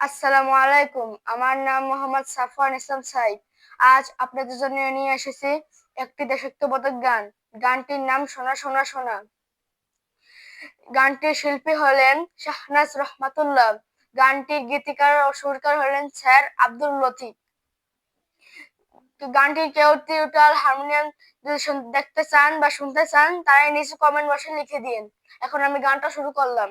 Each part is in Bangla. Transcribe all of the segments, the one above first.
আসসালামু আলাইকুম। আমার নাম মোহাম্মদ সাফওয়ান ইসলাম সাইদ আজ আপনাদের জন্য নিয়ে এসেছি একটি দেশাত্মবোধক গান। গানটির নাম সোনা সোনা সোনা গানটির শিল্পী হলেন শাহনাজ রহমাতুল্লাহ। গানটির গীতিকার ও সুরকার হলেন স্যার আব্দুল লতিফ। গানটির কেউ টিউটাল হারমোনিয়াম যদি দেখতে চান বা শুনতে চান, তারা নিচে কমেন্ট বক্সে লিখে দিন। এখন আমি গানটা শুরু করলাম।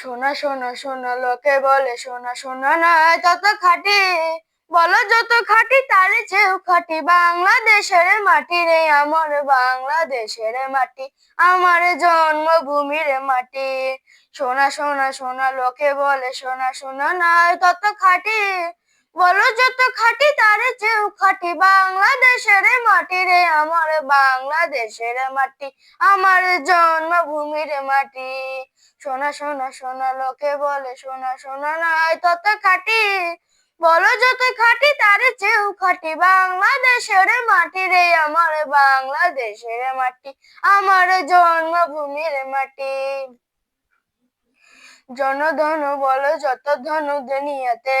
সোনা সোনা সোনা লোকে বলে সোনা সোনা নয় তত খাটি। বলো যত খাটি, তার চেয়েও খাটি। বাংলাদেশের মাটি রে আমার, বাংলাদেশের মাটি, আমার জন্মভূমির মাটি। সোনা সোনা সোনা লোকে বলে সোনা সোনা নয় তত খাটি। বলো যত খাটি তার চেয়েও খাটি, বাংলাদেশের মাটি রে আমার, বাংলাদেশের মাটি, আমার জন্মভূমির মাটি। সোনা সোনা সোনা লোকে বলে সোনা সোনা নয় তত খাটি বলো যত খাটি তার চেয়েও খাটি, বাংলাদেশের মাটি রে আমার, বাংলাদেশের মাটি, আমার জন্মভূমির মাটি। জনধন বলো, যত ধনু দুনিয়াতে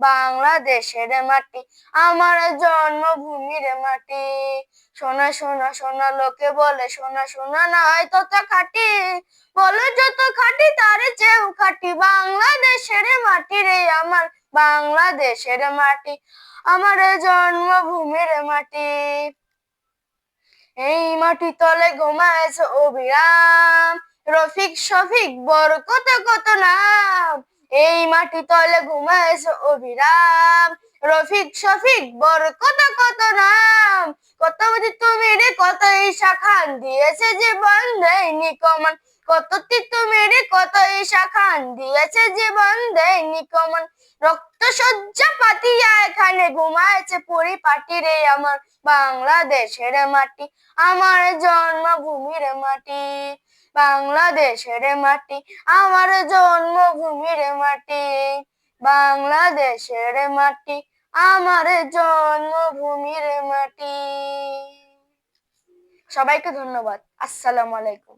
বাংলাদেশের মাটি, আমার জন্মভূমির মাটি। সোনা সোনা সোনা, লোকে বলে সোনা সোনা নয় তত খাটি। বলে যত খাটি তার চেয়েও খাটি। বাংলাদেশের মাটি রে আমার, বাংলাদেশের মাটি, আমার জন্মভূমির মাটি। এই মাটি তলে ঘুমায়েছে অবিরাম রফিক, শফিক বড় কত কত নাম। এই মাটি তলে ঘুমায়েছে অভিরাম। রফিক, শফিক বড় কত কত নাম। কত তুমি রে, কত এই শাখান দিয়েছে জীবন দেয়নি কমান। কত তুমি রে কত ঈশা খান দিয়েছে জীবন দেয়নি কমান। রক্ত সজ্জা পাতিয়া এখানে ঘুমায়েছে পরিপাটি রে আমার বাংলাদেশের মাটি, আমার জন্মভূমির মাটি, বাংলাদেশের মাটি, আমার জন্মভূমির মাটি, বাংলাদেশের মাটি, আমার জন্মভূমির মাটি। সবাইকে ধন্যবাদ। আসসালামু আলাইকুম।